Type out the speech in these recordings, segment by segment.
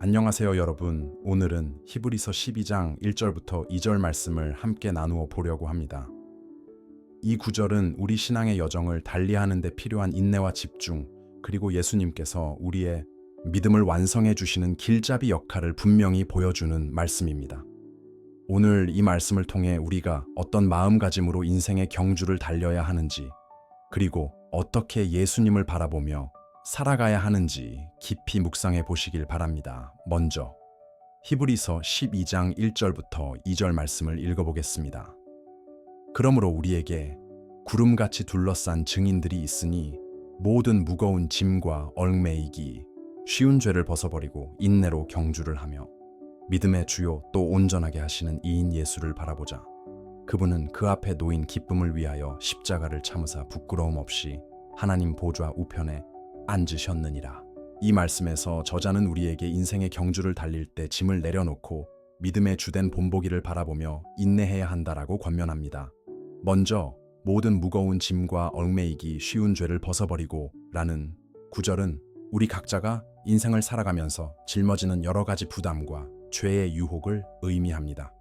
안녕하세요, 여러분. 오늘은 히브리서 12장 1절부터 2절 말씀을 함께 나누어 보려고 합니다. 이 구절은 우리 신앙의 여정을 달리하는 데 필요한 인내와 집중, 그리고 예수님께서 우리의 믿음을 완성해 주시는 길잡이 역할을 분명히 보여주는 말씀입니다. 오늘 이 말씀을 통해 우리가 어떤 마음가짐으로 인생의 경주를 달려야 하는지, 그리고 어떻게 예수님을 바라보며 살아가야 하는지 깊이 묵상해 보시길 바랍니다. 먼저 히브리서 12장 1절부터 2절 말씀을 읽어보겠습니다. 그러므로 우리에게 구름같이 둘러싼 증인들이 있으니 모든 무거운 짐과 얽매이기 쉬운 죄를 벗어버리고 인내로 경주를 하며 믿음의 주요 또 온전하게 하시는 이인 예수를 바라보자. 그분은 그 앞에 놓인 기쁨을 위하여 십자가를 참으사 부끄러움 없이 하나님 보좌 우편에 앉으셨느니라. 이 말씀에서 저자는 우리에게 인생의 경주를 달릴 때 짐을 내려놓고 믿음의 주된 본보기를 바라보며 인내해야 한다라고 권면합니다. 먼저 모든 무거운 짐과 얽매이기 쉬운 죄를 벗어버리고 라는 구절은 우리 각자가 인생을 살아가면서 짊어지는 여러 가지 부담과 죄의 유혹을 의미합니다.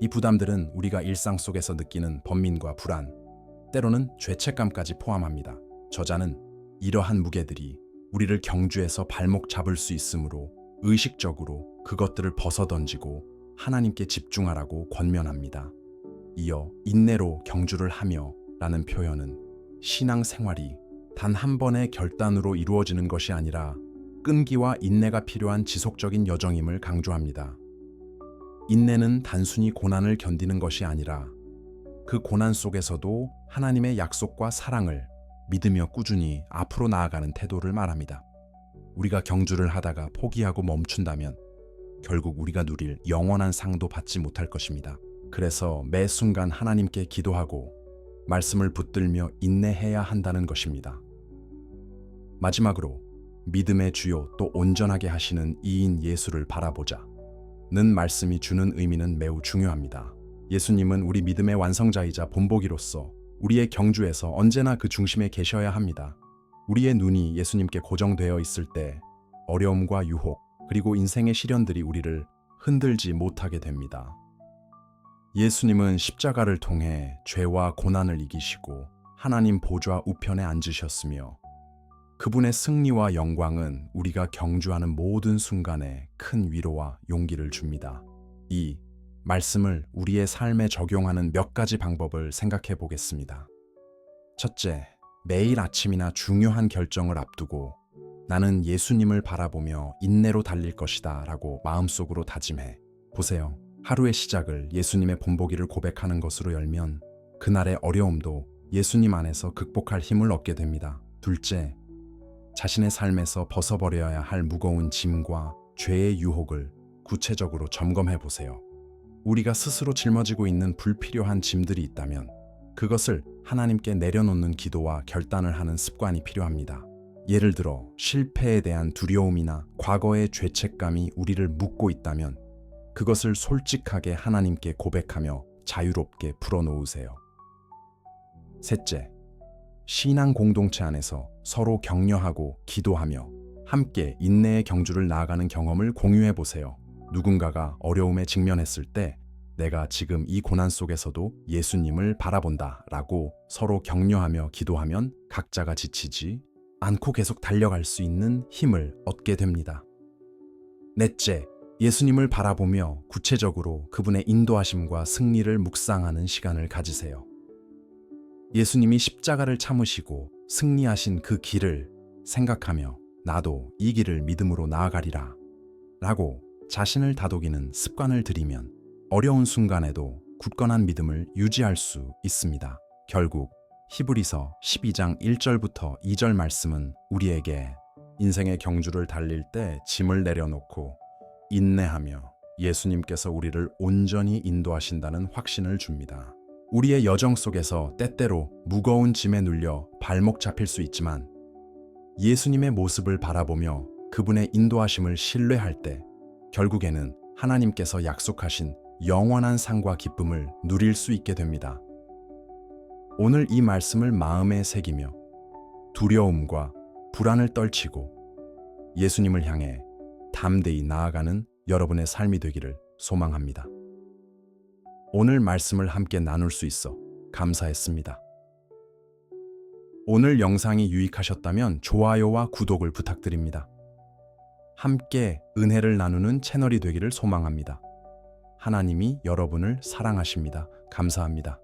이 부담들은 우리가 일상 속에서 느끼는 번민과 불안, 때로는 죄책감까지 포함합니다. 저자는 이러한 무게들이 우리를 경주에서 발목 잡을 수 있으므로 의식적으로 그것들을 벗어던지고 하나님께 집중하라고 권면합니다. 이어 인내로 경주를 하며 라는 표현은 신앙 생활이 단 한 번의 결단으로 이루어지는 것이 아니라 끈기와 인내가 필요한 지속적인 여정임을 강조합니다. 인내는 단순히 고난을 견디는 것이 아니라 그 고난 속에서도 하나님의 약속과 사랑을 믿으며 꾸준히 앞으로 나아가는 태도를 말합니다. 우리가 경주를 하다가 포기하고 멈춘다면 결국 우리가 누릴 영원한 상도 받지 못할 것입니다. 그래서 매 순간 하나님께 기도하고 말씀을 붙들며 인내해야 한다는 것입니다. 마지막으로 믿음의 주요 또 온전하게 하시는 이인 예수를 바라보자. 는 말씀이 주는 의미는 매우 중요합니다. 예수님은 우리 믿음의 완성자이자 본보기로서 우리의 경주에서 언제나 그 중심에 계셔야 합니다. 우리의 눈이 예수님께 고정되어 있을 때 어려움과 유혹, 그리고 인생의 시련들이 우리를 흔들지 못하게 됩니다. 예수님은 십자가를 통해 죄와 고난을 이기시고 하나님 보좌 우편에 앉으셨으며 그분의 승리와 영광은 우리가 경주하는 모든 순간에 큰 위로와 용기를 줍니다. 이 말씀을 우리의 삶에 적용하는 몇 가지 방법을 생각해 보겠습니다. 첫째, 매일 아침이나 중요한 결정을 앞두고 나는 예수님을 바라보며 인내로 달릴 것이다 라고 마음속으로 다짐해 보세요. 하루의 시작을 예수님의 본보기를 고백하는 것으로 열면 그날의 어려움도 예수님 안에서 극복할 힘을 얻게 됩니다. 둘째, 자신의 삶에서 벗어버려야 할 무거운 짐과 죄의 유혹을 구체적으로 점검해 보세요. 우리가 스스로 짊어지고 있는 불필요한 짐들이 있다면 그것을 하나님께 내려놓는 기도와 결단을 하는 습관이 필요합니다. 예를 들어 실패에 대한 두려움이나 과거의 죄책감이 우리를 묶고 있다면 그것을 솔직하게 하나님께 고백하며 자유롭게 풀어놓으세요. 셋째, 신앙 공동체 안에서 서로 격려하고 기도하며 함께 인내의 경주를 나아가는 경험을 공유해 보세요. 누군가가 어려움에 직면했을 때 내가 지금 이 고난 속에서도 예수님을 바라본다 라고 서로 격려하며 기도하면 각자가 지치지 않고 계속 달려갈 수 있는 힘을 얻게 됩니다. 넷째, 예수님을 바라보며 구체적으로 그분의 인도하심과 승리를 묵상하는 시간을 가지세요. 예수님이 십자가를 참으시고 승리하신 그 길을 생각하며 나도 이 길을 믿음으로 나아가리라 라고 자신을 다독이는 습관을 들이면 어려운 순간에도 굳건한 믿음을 유지할 수 있습니다. 결국 히브리서 12장 1절부터 2절 말씀은 우리에게 인생의 경주를 달릴 때 짐을 내려놓고 인내하며 예수님께서 우리를 온전히 인도하신다는 확신을 줍니다. 우리의 여정 속에서 때때로 무거운 짐에 눌려 발목 잡힐 수 있지만 예수님의 모습을 바라보며 그분의 인도하심을 신뢰할 때 결국에는 하나님께서 약속하신 영원한 상과 기쁨을 누릴 수 있게 됩니다. 오늘 이 말씀을 마음에 새기며 두려움과 불안을 떨치고 예수님을 향해 담대히 나아가는 여러분의 삶이 되기를 소망합니다. 오늘 말씀을 함께 나눌 수 있어 감사했습니다. 오늘 영상이 유익하셨다면 좋아요와 구독을 부탁드립니다. 함께 은혜를 나누는 채널이 되기를 소망합니다. 하나님이 여러분을 사랑하십니다. 감사합니다.